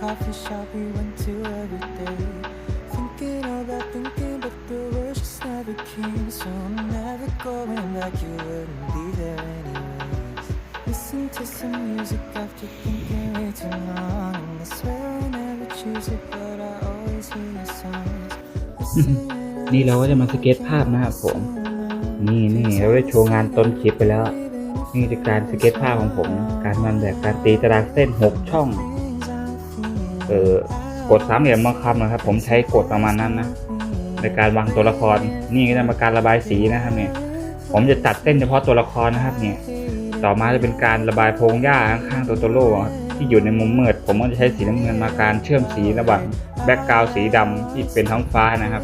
coffee shop we went to every day. Thinking about words never came, So I'm never going back, you wouldn't be there anyways. Listen to some music after thinking way too long. And I swear I never choose it, but I always hear your songs. นี่เราก็จะมาสเก็ตภาพนะครับผม นี่นี่เราได้โชว์งานต้นคลิปไปแล้ว นี่คือการสเก็ตภาพของผม การมันแบบการตีตารางเส้นหกช่อง เออกดสามเหลี่ยมบาคำนะครับ ผมใช้กดประมาณนั้นนะ ในการวางตัวละคร นี่ก็จะมาการระบายสีนะครับเนี่ย ผมจะตัดเส้นเฉพาะตัวละครนะครับ เนี่ย ต่อมาจะเป็นการระบายโพรงหญ้าข้างๆตัวโตโร่ที่อยู่ในมุมมืด ผมก็จะใช้สีน้ำเงินมาการเชื่อมสีระหว่างแบ็กกราวสีดำที่เป็นท้องฟ้านะครับ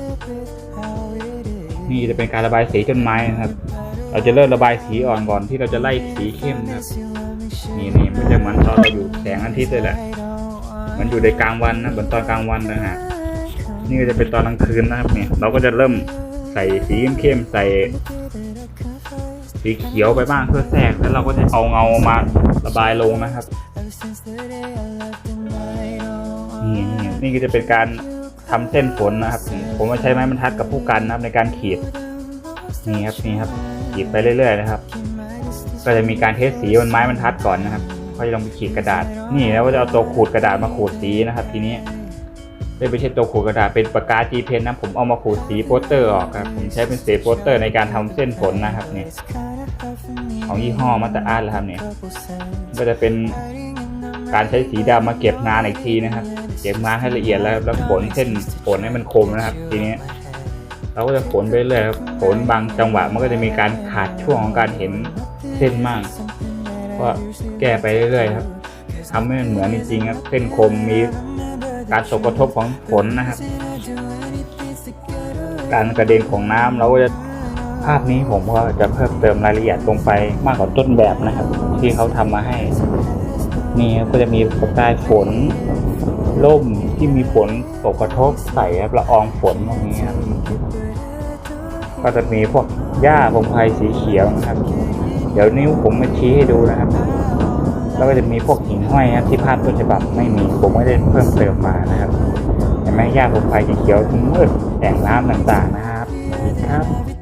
นี่จะเป็นการระบายสีต้นไม้นะครับ เราจะเริ่มระบายสีอ่อนก่อนที่เราจะไล่สีเข้มนะครับ นี่นี่มันจะเหมือนตอนเราอยู่แสงอาทิตย์เลยแหละมันอยู่ในกลางวันนะเหมือนตอนกลางวันนะฮะ นี่ก็จะเป็นตอนกลางคืนนะครับเนี่ยเราก็จะเริ่มใส่สีเข้มๆใส่สีเขียวไปบ้างเพื่อแทรกแล้วเราก็จะเอาเงามาระบายลงนะครับนี่นี่นี่ก็จะเป็นการทำเส้นฝนนะครับ ผมมาใช้ไม้บรรทัดกับผู้กันนะครับในการขีดนี่ครับนี่ครับขีดไปเรื่อย ๆ นะครับ ก็จะมีการเทสสีบนไม้บรรทัดก่อนนะครับค่อยลงไปขีดกระดาษ นี่แล้วก็จะเอาตัวขูดกระดาษมาขูดสีนะครับ ทีนี้ ไม่ใช่ตัวขูดกระดาษเป็นปากกา G Pen นนะผมเอามาขูดสีโปสเตอร์ออกครับผมใช้เป็นสีโปสเตอร์ในการทำเส้นฝนนะครับเนี่ยของยี่ห้อมาตาอาร์ตแล้วครับเนี่ยก็จะเป็นการใช้สีดำมาเก็บงานอีกทีนะครับ เก็บงานให้ละเอียดแล้วแล้วฝนเส้นฝนให้มันคมนะครับ ทีนี้เราก็จะฝนไปเรื่อยครับฝนบางจังหวะมันก็จะมีการขาดช่วงของการเห็นเส้นมากก็แก้ไปเรื่อยๆครับทำให้มันเหมือนจริงๆครับเส้นคมมี การตกกระทบของฝนนะครับ การกระเด็นของน้ำเราก็จะภาพนี้ผมก็จะเพิ่มเติมรายละเอียดลงไปมากกว่าต้นแบบนะครับ ที่เขาทำมาให้ นี่ก็จะมีประกายฝนล่มที่มีฝนตกกระทบใส่ครับละอองฝนตรงนี้ครับก็จะมีพวกหญ้าพงไพรสีเขียวนะครับ เดี๋ยวนิ้วผมมาชี้ให้ดูนะครับ แล้วก็จะมีพวกหิ่งห้อยครับที่ภาพต้นฉบับไม่มีผมไม่ได้เพิ่มเติมมานะครับเห็นไหมหญ้าพงไพรสีเขียวมืดแอ่งน้ำต่างๆนะครับครับ